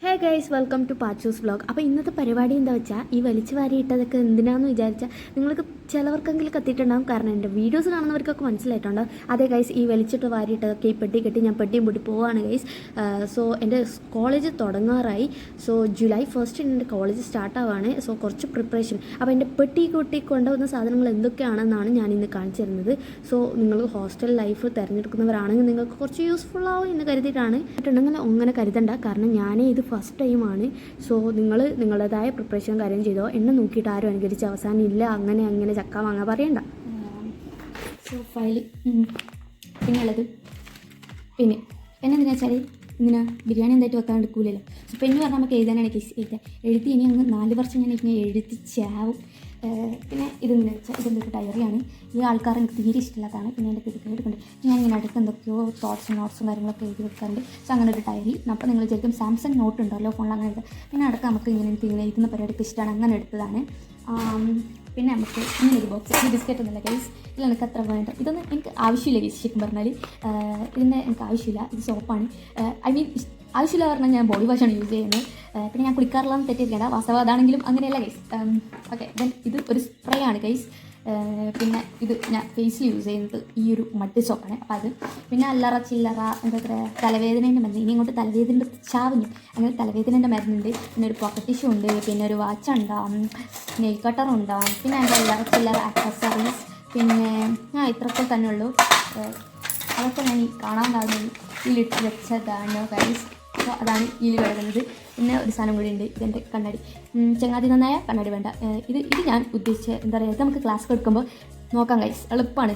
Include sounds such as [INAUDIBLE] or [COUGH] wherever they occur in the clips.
Hey. Guys welcome to Pachu's vlog അപ്പോൾ ഇന്നത്തെ പരിപാടി എന്താ വെച്ചാൽ ഈ വലിച്ചു വാരിയിട്ടതൊക്കെ എന്തിനാന്ന് വിചാരിച്ചാൽ നിങ്ങൾക്ക് ചിലവർക്കെങ്കിലും കത്തിയിട്ടുണ്ടാകും കാരണം എന്റെ വീഡിയോസ് കാണുന്നവർക്കൊക്കെ മനസ്സിലായിട്ടുണ്ടാവും. അതേ ഗൈസ് ഈ വലിച്ചിട്ട് വാരിയിട്ടതൊക്കെ ഈ പെട്ടി കെട്ടി ഞാൻ പെട്ടിയും പൊട്ടി പോവാണ് ഗൈസ് സോ എന്റെ കോളേജ് തുടങ്ങാറായി. സോ ജൂലൈ ഫസ്റ്റ് എന്റെ കോളേജ് സ്റ്റാർട്ടാവാണ് സോ കുറച്ച് പ്രിപ്പറേഷൻ അപ്പോൾ എന്റെ പെട്ടി കൊട്ടി കൊണ്ടുവന്ന സാധനങ്ങൾ എന്തൊക്കെയാണെന്നാണ് ഞാൻ ഇന്ന് കാണിച്ചു തരുന്നത്. സോ നിങ്ങൾ ഹോസ്റ്റൽ ലൈഫ് തിരഞ്ഞെടുക്കുന്നവരാണെങ്കിൽ നിങ്ങൾക്ക് കുറച്ച് യൂസ്ഫുൾ ആവും എന്ന് കരുതിയിട്ടാണ്. എന്നിട്ടുണ്ടെങ്കിൽ അങ്ങനെ കരുതണ്ട. കാരണം ഞാനേ ഇത് ഫസ്റ്റ് ടൈമാണ് സോ നിങ്ങൾ നിങ്ങളുടേതായ പ്രിപ്പറേഷൻ കാര്യം ചെയ്തോ. എന്നെ നോക്കിയിട്ട് ആരും അനുകരിച്ച് അവസാനം ഇല്ല. അങ്ങനെ അങ്ങനെ ചക്ക വാങ്ങാൻ പറയണ്ട. സോ ഫയൽ പിന്നെ ഉള്ളത് പിന്നെ പിന്നെ എന്തിനാ വെച്ചാൽ ഇങ്ങനെ ബിരിയാണി എന്തായിട്ട് വെക്കാൻ എടുക്കൂലല്ലോ. സോ പെണ്ണ് പറഞ്ഞാൽ നമുക്ക് എഴുതാനാണ് എഴുതി ഇനി അങ്ങ് നാല് വർഷം ഞാൻ ഇങ്ങനെ എഴുതി ചാവും. പിന്നെ ഇതെന്ന് വെച്ചാൽ ഇതെന്റെ ഒരു ഡയറിയാണ് ഈ ആൾക്കാർ എനിക്ക് തീരെ ഇഷ്ടമില്ലാത്തതാണ്. പിന്നെ എന്റെ പേര് കേട്ടിട്ടുണ്ട് ഞാൻ ഇങ്ങനെ അടുത്ത് എന്തൊക്കെയോ തോട്ട്സും നോട്ട്സും കാര്യങ്ങളൊക്കെ എഴുതി വെക്കാറുണ്ട്. സോ അങ്ങനെ ഒരു ഡയറി അപ്പോൾ നിങ്ങൾ വിചാരിക്കും സാംസങ് നോട്ട് ഉണ്ടല്ലോ ഫോണിൽ അങ്ങനെ പിന്നെ അടുത്ത് നമുക്ക് ഇങ്ങനെ എനിക്ക് ഇങ്ങനെ എഴുതുന്ന പരിപാടിക്ക് ഇഷ്ടമാണ് അങ്ങനെ എടുത്തതാണ്. പിന്നെ നമുക്ക് ഇങ്ങനെ ഒരു ബോക്സ് ഈ ബിസ്ക്കറ്റ് ഒന്നുമില്ല ഗൈസ് ഇല്ല എനിക്ക് അത്ര വേണ്ട ഇതൊന്നും എനിക്ക് ആവശ്യമില്ല ഗൈസ് ശരിക്കും പറഞ്ഞാൽ ഇതിന്റെ എനിക്ക് ആവശ്യമില്ല. ഇത് സോപ്പാണ് ഐ മീൻ ആവശ്യമില്ല പറഞ്ഞാൽ ഞാൻ ബോഡി വാഷാണ് യൂസ് ചെയ്യുന്നത്. പിന്നെ ഞാൻ കുളിക്കാറില്ലാന്ന് തെറ്റിയിരിക്കേണ്ട വാസ്തവം അതാണെങ്കിലും അങ്ങനെയല്ല ഗൈസ് ഓക്കെ ദെൻ ഇത് ഒരു സ്പ്രേ ആണ് ഗൈസ് പിന്നെ ഇത് ഞാൻ ഫേസിൽ യൂസ് ചെയ്യുന്നത് ഈ ഒരു മട്ടി സോപ്പാണ് അപ്പോൾ അത് പിന്നെ അല്ലറ ചില്ലറ എന്താ പറയുക തലവേദനേന്റെ മരുന്ന്. ഇനി അങ്ങോട്ട് തലവേദന ചാവുന്നു. അങ്ങനെ തലവേദനേന്റെ മരുന്നുണ്ട്. പിന്നെ ഒരു പോക്കറ്റ് ടിഷ്യൂ ഉണ്ട്. പിന്നെ ഒരു വാച്ച് ഉണ്ടാവും നെയിൽ കട്ടർ ഉണ്ടാവും പിന്നെ അതിന്റെ അല്ലറ ചില്ലറ ആക്സസറീസ് പിന്നെ ആ ഇത്രയൊക്കെ തന്നെ ഉള്ളൂ. അതൊക്കെ ഞാൻ കാണാൻ ഈ ലിറ്റ് വെച്ചതാണ് ഗൈസ് അപ്പോൾ അതാണ് ഇതിൽ കിടക്കുന്നത് പിന്നെ ഒരു സാധനം കൂടി ഉണ്ട്. ഇതെന്റെ കണ്ണാടി. ചങ്ങാതി നന്നായ കണ്ണാടി വേണ്ട. ഇത് ഇത് ഞാൻ ഉദ്ദേശിച്ച എന്താ പറയുക ഇത് നമുക്ക് ക്ലാസ് എടുക്കുമ്പോൾ നോക്കാം കൈസ് എളുപ്പമാണ്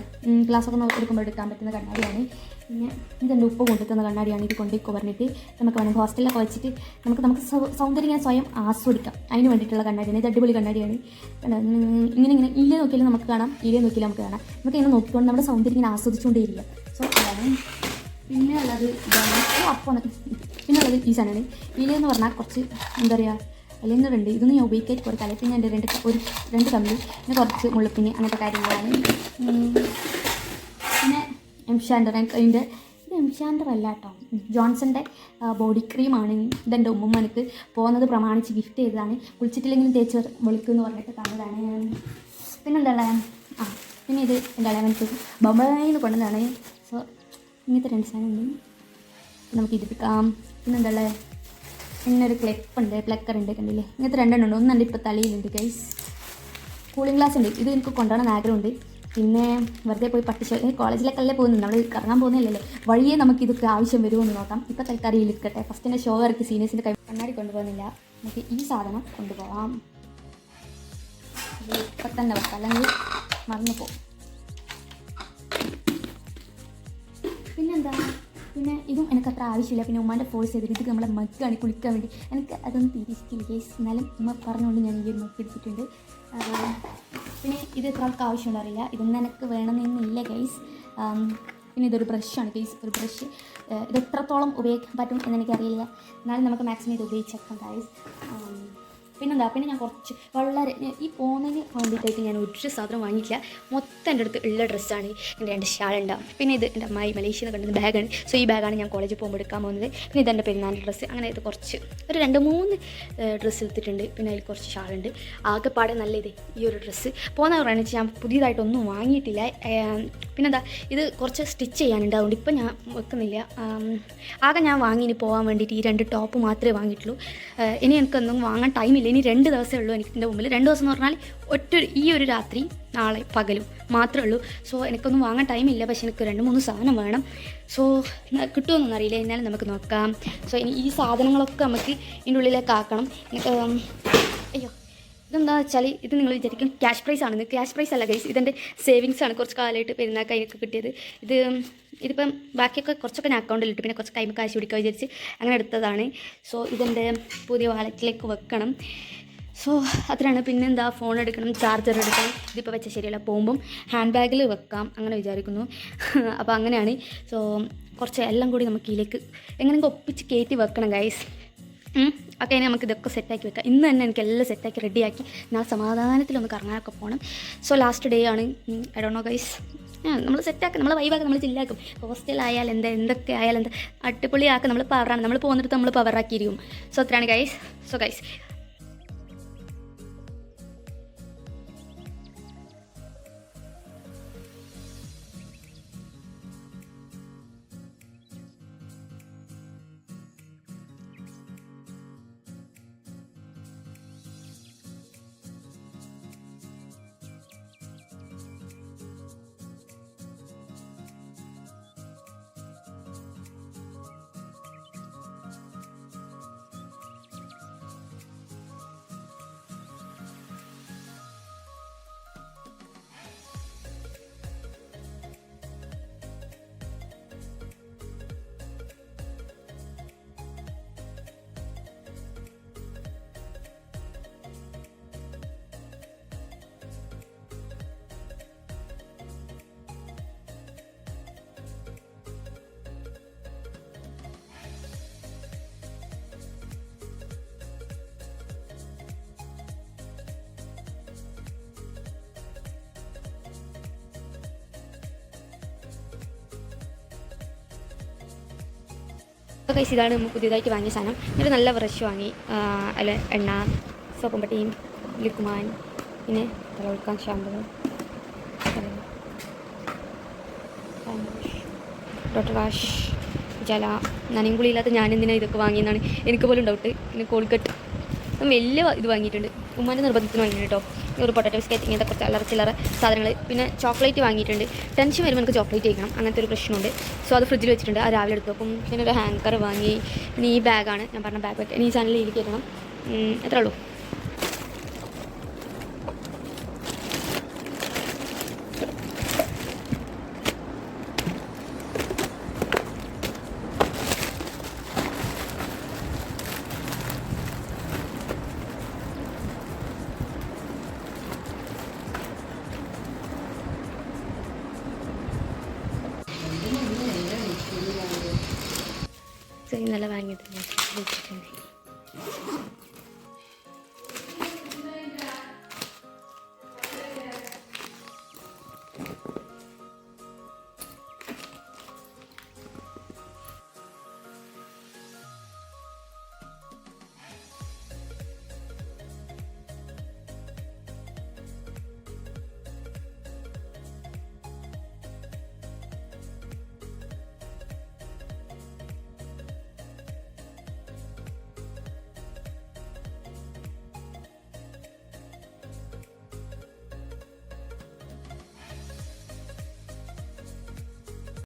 ക്ലാസ്സൊക്കെ എടുക്കുമ്പോൾ എടുക്കാൻ പറ്റുന്ന കണ്ണാടിയാണ്. പിന്നെ ഇതെന്റെ ഉപ്പ് കൊണ്ടുത്തുന്ന കണ്ണാടിയാണ്. ഇത് കൊണ്ട് കുവറിഞ്ഞിട്ട് നമുക്ക് വേണമെങ്കിൽ ഹോസ്റ്റലിലൊക്കെ വെച്ചിട്ട് നമുക്ക് നമുക്ക് സൗന്ദര്യം ഞാൻ സ്വയം ആസ്വദിക്കാം. അതിന് വേണ്ടിയിട്ടുള്ള കണ്ണാടിയാണ്. ഇത് അടിപൊളി കണ്ണാടിയാണ്. ഇങ്ങനെ ഇങ്ങനെ ഇല്ലേ നോക്കിയാലും നമുക്ക് കാണാം ഇല്ലേ നോക്കിയാലും നമുക്ക് കാണാം. നമുക്ക് ഇങ്ങനെ നോക്കിക്കൊണ്ട് നമ്മുടെ സൗന്ദര്യം ഇങ്ങനെ ആസ്വദിച്ചുകൊണ്ടേയിരിക്കാം. സോ അതാണ്. പിന്നെ ഉള്ളത് ഇതാണ്. അപ്പോൾ പിന്നെ ഉള്ളത് ഈ സാധനമാണ്. ഇലെന്ന് പറഞ്ഞാൽ കുറച്ച് എന്താ പറയുക അല്ലെന്നുണ്ട് ഇതൊന്നും ഞാൻ ഉപയോഗിക്കാൻ കുറേ പിന്നെ എന്റെ രണ്ട് ഒരു രണ്ട് കമ്പി പിന്നെ കുറച്ച് മുള്ളപ്പിന് അങ്ങനത്തെ കാര്യങ്ങളാണ്. പിന്നെ എംഷാൻഡർ അതിന്റെ ഇത് എംഷാൻഡർ അല്ല കേട്ടോ. ജോൺസന്റെ ബോഡി ക്രീമാണ് ഇതെന്റെ ഉമ്മ എനിക്ക് പോകുന്നത് പ്രമാണിച്ച് ഗിഫ്റ്റ് ചെയ്തതാണ്. കുളിച്ചിട്ടില്ലെങ്കിലും തേച്ച് വിളിക്കുമെന്ന് പറഞ്ഞിട്ട് തന്നതാണ് പിന്നെ എന്താ ആ പിന്നെ ഇത് എന്താ എനിക്ക് ബൊമ്പയിൽ കൊണ്ടുവന്നതാണ്. സോ ഇങ്ങനത്തെ രണ്ട് സാധനമുണ്ട് നമുക്ക് ഇതിപ്പിക്കാം പിന്നെ എന്താ പിന്നെ ഒരു ക്ലിപ്പ് ഉണ്ട് പ്ലക്കർ ഉണ്ട് കണ്ടില്ലേ? ഇങ്ങനത്തെ രണ്ടെണ്ണം ഉണ്ട് ഒന്നുണ്ട് ഇപ്പോൾ തലയിലുണ്ട് ഗൈസ് കൂളിംഗ് ഗ്ലാസ് ഉണ്ട്. ഇത് എനിക്ക് കൊണ്ടുപോകണം ആഗ്രഹമുണ്ട്. പിന്നെ വെറുതെ പോയി പട്ടിശോ കോളേജിലൊക്കെ അല്ലേ പോകുന്നത്? നമ്മൾ കറങ്ങാൻ പോകുന്നില്ലല്ലേ വഴിയേ നമുക്ക് ഇതൊക്കെ ആവശ്യം വരുമോ എന്ന് നോക്കാം. ഇപ്പോൾ തൽക്കാലം ഇരിക്കട്ടെ. ഫസ്റ്റിന്റെ ഷോ ഇറക്കി സീനിയേഴ്സിന്റെ കൈ കണ്ണാടി കൊണ്ടുപോകുന്നില്ല. നമുക്ക് ഈ സാധനം കൊണ്ടുപോകാം. ഇപ്പം തന്നെ വെക്കാം. അല്ലെങ്കിൽ മറന്നു പോകും. പിന്നെന്താ? പിന്നെ ഇതും എനിക്ക് അത്ര ആവശ്യമില്ല. പിന്നെ ഉമ്മാന്റെ ഫോഴ്സ് ചെയ്തിട്ട് ഇത് നമ്മളെ മഗ്ഗാണ് കുളിക്കാൻ വേണ്ടി. എനിക്ക് അതൊന്നും തിരിച്ചില്ല കേസ് എന്നാലും ഉമ്മ പറഞ്ഞുകൊണ്ട് ഞാൻ ഈ ഒരു മഗ് എടുത്തിട്ടുണ്ട്. പിന്നെ ഇത് എത്ര ആൾക്ക് ആവശ്യമുള്ള അറിയില്ല. ഇതൊന്നും എനിക്ക് വേണമെന്നില്ല ഗൈസ് പിന്നെ ഇതൊരു ബ്രഷാണ് ഗൈസ് ഒരു ബ്രഷ് ഇത് എത്രത്തോളം ഉപയോഗിക്കാൻ പറ്റും എന്ന് എനിക്കറിയില്ല. എന്നാലും നമുക്ക് മാക്സിമം ഇത് ഉപയോഗിച്ചേക്കാം ഗൈസ് പിന്നെന്താ പിന്നെ ഞാൻ കുറച്ച് വളരെ ഈ പോകുന്നതിന് വേണ്ടിയിട്ടായിട്ട് ഞാൻ ഒരു സാധനം വാങ്ങിയില്ല മൊത്തം എന്റെ അടുത്ത് ഉള്ള ഡ്രസ്സാണ് എന്റെ രണ്ട് ഷാളുണ്ടാവും പിന്നെ ഇത് എന്റെ അമ്മായി മലേഷ്യയിൽ കണ്ടത് ബാഗാണ് സോ ഈ ബാഗാണ് ഞാൻ കോളേജിൽ പോകുമ്പോൾ എടുക്കാൻ പോകുന്നത്. പിന്നെ ഇതെന്റെ പെരുന്നാളിന്റെ ഡ്രസ്സ് അങ്ങനെ ഇത് കുറച്ച് ഒരു രണ്ട് മൂന്ന് ഡ്രസ്സ് എടുത്തിട്ടുണ്ട്. പിന്നെ അതിൽ കുറച്ച് ഷാളുണ്ട് ആകെപ്പാടെ നല്ല ഇത് ഈ ഒരു ഡ്രസ്സ് പോകുന്ന പറയുന്നത് ഞാൻ പുതിയതായിട്ടൊന്നും വാങ്ങിയിട്ടില്ല. പിന്നെന്താ ഇത് കുറച്ച് സ്റ്റിച്ച് ചെയ്യാനുണ്ട്. അതുകൊണ്ട് ഇപ്പം ഞാൻ വെക്കുന്നില്ല. ആകെ ഞാൻ വാങ്ങി പോകാൻ വേണ്ടിയിട്ട് ഈ രണ്ട് ടോപ്പ് മാത്രമേ വാങ്ങിയിട്ടുള്ളൂ. ഇനി എനിക്കൊന്നും വാങ്ങാൻ ടൈമില്ല ഇനി രണ്ട് ദിവസമേ ഉള്ളൂ എനിക്ക് എന്റെ മുമ്പിൽ. രണ്ട് ദിവസം എന്ന് പറഞ്ഞാൽ ഒറ്റ ഈ ഒരു രാത്രി നാളെ പകലും മാത്രമേ ഉള്ളൂ. സോ എനിക്കൊന്നും വാങ്ങാൻ ടൈമില്ല പക്ഷെ എനിക്ക് രണ്ട് മൂന്ന് സാധനം വേണം. സോ കിട്ടുമെന്നൊന്നും അറിയില്ല എന്നാലും നമുക്ക് നോക്കാം. സോ ഇനി ഈ സാധനങ്ങളൊക്കെ നമുക്ക് ഇതിന്റെ ഉള്ളിലേക്ക് ആക്കണം. ഇതെന്താ വെച്ചാൽ ഇത് നിങ്ങൾ വിചാരിക്കും ക്യാഷ് പ്രൈസ് ആണെന്ന് ക്യാഷ് പ്രൈസ് അല്ല ഗൈസ് ഇതെന്റെ സേവിങ്സ് ആണ് കുറച്ച് കാലമായിട്ട് പെരുന്നാൾ കൈയൊക്കെ കിട്ടിയത്. ഇത് ഇതിപ്പം ബാക്കിയൊക്കെ കുറച്ചൊക്കെ ഞാൻ അക്കൗണ്ടിലിട്ട് പിന്നെ കുറച്ച് കൈമ കാശ് പിടിക്കാൻ വിചാരിച്ച് അങ്ങനെ എടുത്തതാണ്. സോ ഇതെന്റെ പുതിയ വാലറ്റിലേക്ക് വെക്കണം. സോ അത്രയാണ് പിന്നെ എന്താ ഫോൺ എടുക്കണം ചാർജർ എടുക്കണം. ഇതിപ്പോൾ വെച്ച ശരിയല്ല. പോകുമ്പം ഹാൻഡ് ബാഗിൽ വെക്കാം അങ്ങനെ വിചാരിക്കുന്നു. [LAUGHS] അപ്പോൾ അങ്ങനെയാണ്. സോ കുറച്ച് എല്ലാം കൂടി നമുക്ക് ഇതിലേക്ക് എങ്ങനെയെങ്കിലും ഒപ്പിച്ച് കയറ്റി വെക്കണം ഗൈസ് ഓക്കെ ഇനി നമുക്ക് ഇതൊക്കെ സെറ്റാക്കി വെക്കാം. ഇന്ന് തന്നെ എനിക്ക് എല്ലാം സെറ്റാക്കി റെഡിയാക്കി നാളെ സമാധാനത്തിലൊന്ന് കറങ്ങാനൊക്കെ പോകണം സോ ലാസ്റ്റ് ഡേ ആണ്. ഐ ഡോ നോ ഗൈസ് നമ്മൾ സെറ്റാക്കും നമ്മൾ വൈവാക്കും നമ്മൾ ചില്ലാക്കും ഹോസ്റ്റലായാൽ എന്താ എന്തൊക്കെ ആയാലും എന്താ. അടിപൊളിയാക്കും. നമ്മൾ പവറാണ് നമ്മൾ പോകുന്നിടത്ത് നമ്മൾ പവറാക്കിയിരിക്കും സോ അത്രയാണ് ഗൈസ് സോ ഗൈസ് അപ്പോൾ കൈസ് ഇതാണ് നമ്മൾ പുതിയതായിട്ട് വാങ്ങിയ സാധനം. എന്നിട്ട് നല്ല ബ്രഷ് വാങ്ങി അല്ല എണ്ണ സോപ്പും പട്ടിയും ലിക്കുമാൻ പിന്നെ തലവെക്കാൻ ഷാമ്പു ഡോക്ടർ വാഷ് ജല നനയും കുളിയില്ലാത്ത ഞാൻ എന്തിനാണ് ഇതൊക്കെ വാങ്ങിയെന്നാണ് എനിക്ക് പോലും ഡൗട്ട് പിന്നെ കോൾക്കട്ട് വലിയ ഇത് വാങ്ങിയിട്ടുണ്ട്. ഉമ്മാന്റെ നിർബന്ധത്തിന് വാങ്ങിയിട്ടുണ്ട് ഒരു പൊട്ടാറ്റോ ബിസ്ക്കറ്റ് ഇങ്ങനത്തെ കുറച്ച് അല്ലറ ചില്ലറ സാധനങ്ങൾ. പിന്നെ ചോക്ലേറ്റ് വാങ്ങിയിട്ടുണ്ട്. ടെൻഷൻ വരുമ്പോൾ നമുക്ക് ചോക്ലേറ്റ് കഴിക്കണം. അങ്ങനത്തെ ഒരു പ്രശ്നമുണ്ട്. സോ അത് ഫ്രിഡ്ജിൽ വെച്ചിട്ടുണ്ട്. ആ രാവിലെ എടുത്തു നോക്കും പിന്നെ ഒരു ഹാങ്കർ വാങ്ങി. പിന്നെ ഈ ബാഗാണ് ഞാൻ പറഞ്ഞ ബാഗ് വെക്കാൻ ഈ സാധനം ഇരിക്കണം എത്ര ഉള്ളൂ. ഇന്നലെ വാങ്ങിയത് ഞാൻ